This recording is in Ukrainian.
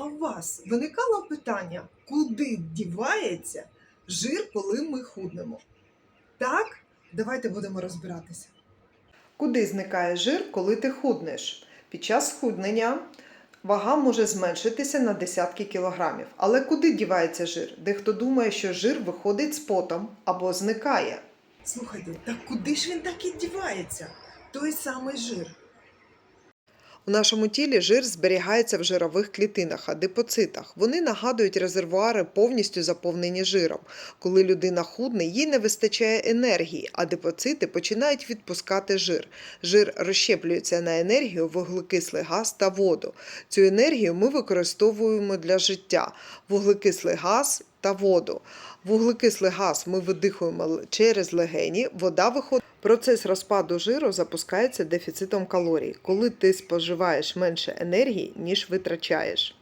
А у вас виникало питання, куди дівається жир, коли ми худнемо? Так, давайте будемо розбиратися. Куди зникає жир, коли ти худнеш? Під час схуднення вага може зменшитися на десятки кілограмів. Але куди дівається жир? Дехто думає, що жир виходить з потом або зникає. Слухайте, так куди ж він так і дівається? Той самий жир. У нашому тілі жир зберігається в жирових клітинах, адипоцитах. Вони нагадують резервуари повністю заповнені жиром. Коли людина худне, їй не вистачає енергії, а адипоцити починають відпускати жир. Жир розщеплюється на енергію, вуглекислий газ та воду. Цю енергію ми використовуємо для життя: вуглекислий газ та воду. Вуглекислий газ ми видихуємо через легені, вода виходить. Процес розпаду жиру запускається дефіцитом калорій, коли ти споживаєш менше енергії, ніж витрачаєш.